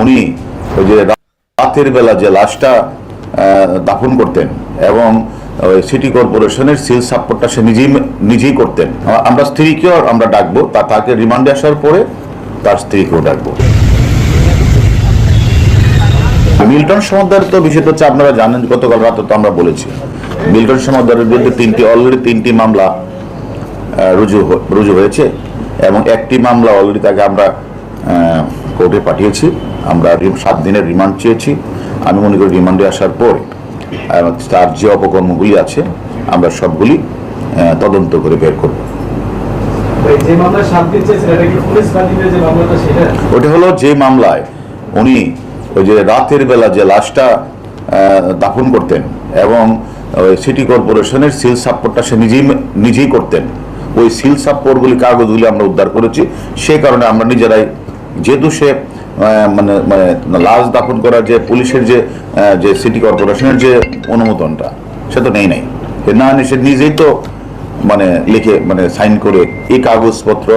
উনি ওই যে রাতের বেলা যে লাশটা দাফন করতেন এবং সিটি কর্পোরেশনের সিল সাপোর্টটা সে নিজেই নিজেই করতেন। আমরা স্ত্রীকেও আমরা ডাকবো, তা তাকে রিমান্ডে আসার পরে তার স্ত্রীকেও ডাকবো। মিল্টন সমাদার তো বিষয়টা হচ্ছে আপনারা জানেন, গতকাল রাতে তো আমরা বলেছি। মিল্টন সমাদারের বিরুদ্ধে তিনটি অলরেডি তিনটি মামলা রুজু রুজু হয়েছে এবং একটি মামলা অলরেডি তাকে আমরা কোর্টে পাঠিয়েছি। আমরা সাত দিনের রিমান্ড চেয়েছি। আমি মনে করি রিমান্ডে আসার পরে তার যে অপকর্মগুলি আছে আমরা সবগুলি তদন্ত করে বের করব। ওটা হলো যে মামলায় উনি ওই যে রাতের বেলা যে লাশটা দাফন করতেন এবং সিটি কর্পোরেশনের সিল সাপোর্টটা সে নিজেই নিজেই করতেন। ওই সিল সাপোর্টগুলি কাগজগুলি আমরা উদ্ধার করেছি। সে কারণে আমরা নিজেরাই যেহেতু সে মানে মানে লাশ দাফন করার যে পুলিশের যে যে সিটি কর্পোরেশনের যে অনুমোদনটা, সে তো নেই নাই। না সে নিজেই তো মানে লিখে মানে সাইন করে এই কাগজপত্র,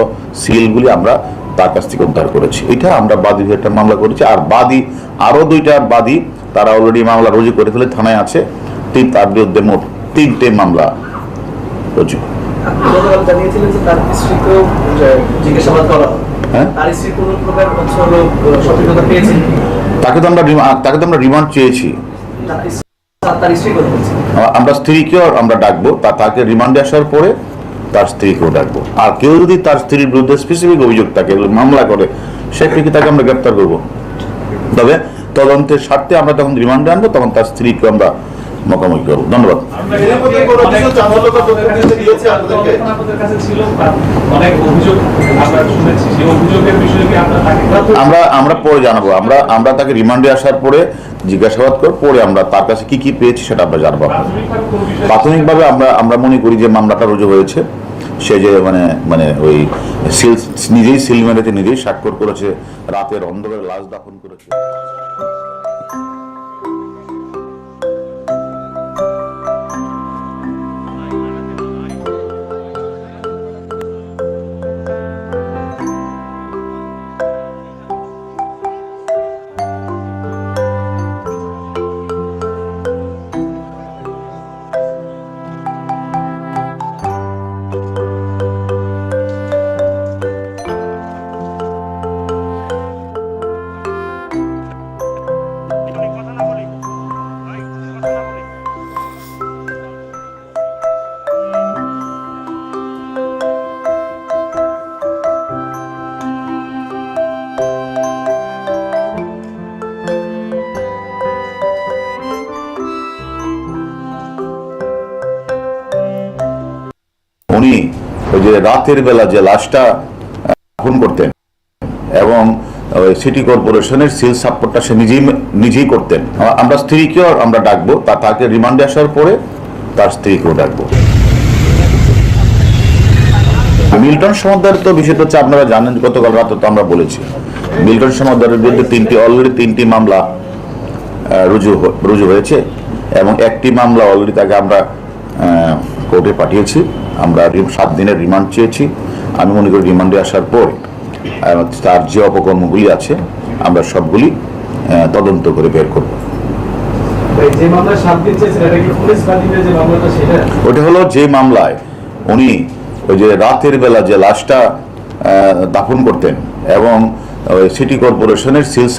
সিলগুলি আমরা তার কাছ থেকে উদ্ধার করেছি। এটা আমরা বাদী একটা মামলা করেছি, আর বাদী, আরও দুইটা বাদী তারা অলরেডি মামলা রুজু করে ফেলে, থানায় আছে। তিন, তার বিরুদ্ধে মোট তিনটে মামলা রুজু। জানিয়েছিলেন যে তার জিজ্ঞাসাবাদ করা হ্যাঁ? তাকে তো আমরা তাকে তো আমরা রিমান্ড চেয়েছি। আমরা স্ত্রীকেও আমরা ডাকবো। তাকে রিমান্ডে আসার পরে তার স্ত্রীকেও ডাকবো। আর কেউ যদি তার স্ত্রীর বিরুদ্ধে স্পেসিফিক অভিযোগ থাকে মামলা করে সেক্ষেত্রে তাকে আমরা গ্রেপ্তার করব। তবে তদন্তের স্বার্থে আমরা তখন রিমান্ডে আনব তখন তার স্ত্রীকে আমরা মোকামুখি করব। ধন্যবাদ। আমরা শুনেছি। সেই অভিযোগের বিষয়ে কি আপনার তাকে আমরা আমরা পরে জানাব। আমরা আমরা তাকে রিমান্ডে আসার পরে জিজ্ঞাসাবাদ করে পরে আমরা তার কাছে কি কি পেয়েছি সেটা আমরা জানব প্রাথমিকভাবে প্রাথমিকভাবে আমরা আমরা মনে করি যে মামলাটা রুজু হয়েছে। সে যে মানে মানে ওই সিল নিজেই সিল মেরেছে নিজেই স্বাক্ষর করেছে রাতের অন্ধকারে লাশ দাফন করেছে। উনি ওই যে রাতের বেলা যে লাশটা দাফন করতেন এবং সিটি কর্পোরেশনের সিল সাপোর্টটা সে নিজেই নিজেই করতেন। আমরা স্ত্রীকেও আমরা ডাকবো, তা তাকে রিমান্ডে আসার পরে তার স্ত্রীকেও ডাকবো। মিল্টন সমাদার তো বিষয়টা হচ্ছে, আপনারা জানেন গতকাল রাতে তো আমরা বলেছি, মিল্টন সমাদারের বিরুদ্ধে তিনটি অলরেডি তিনটি মামলা রুজু রুজু হয়েছে এবং একটি মামলা অলরেডি তাকে আমরা কোর্টে পাঠিয়েছি। আমরা সাত দিনের রিমান্ড চেয়েছি। আমি মনে করি রিমান্ডে আসার পর তার যে অপকর্মগুলি আছে আমরা সবগুলি তদন্ত করে বের করব। ওটা হলো যে মামলায় উনি ওই যে রাতের বেলা যে লাশটা দাফন করতেন এবং সিটি কর্পোরেশনের সিল